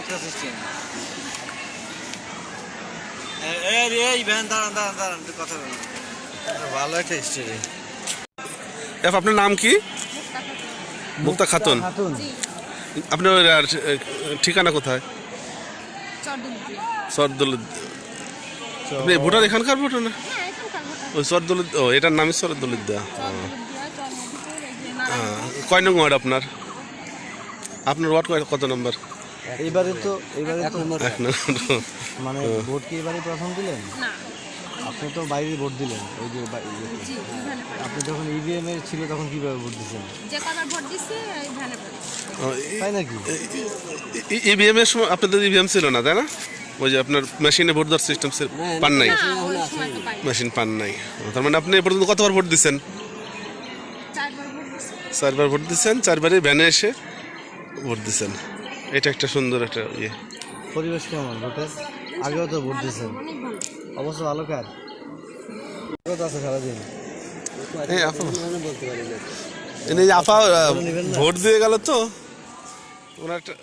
চমৎকার সিস্টেম এই ভ্যান দাঁড়ান দাঁড়ান দাঁড়ান একটু কথা বলুন ভালো একটা হিস্ট্রি এফ আপনার নাম কি? মুক্তা খাতুন। খাতুন। আপনার ঠিকানা কোথায়? সরদুল আপনি ভোটার এখানকার ভোটার না? ওই সরদুল ও এটার নামই সরদুলিদ্দা কয় নং ওয়ার্ড আপনার? আপনার ওয়ার্ড কত নম্বর? এইবারে তো এইবারে তো মানে ভোট কি এবারে প্রথম দিলেন? আপনি তো বাইরে ভোট দিলেন। ওই যে ইয়েতে। আপনি যখন ইভিএম এ ছিল তখন কীভাবে ভোট যে কবার ভোট ভোট তাই নাকি? ইভিএম এর সময় আপনাদের ইভিএম ছিল না তাই না? ওই যে আপনার মেশিনে ভোট দেওয়ার সিস্টেম পান নাই? মেশিন পান নাই। তার মানে আপনি এ পর্যন্ত কতবার ভোট দিচ্ছেন চারবার ভোট চারবার ভোট দিচ্ছেন চারবারই ভ্যানে এসে ভোট দিচ্ছেন এটা একটা সুন্দর একটা ইয়ে। পরিবেশ কেমন ভোটের আগেও তো ভোট দিয়েছেন অবশ্য ভালো কার? আছে সারাদিন? এই আপা যে ভোট দিয়ে গেল তো। ওনার একটা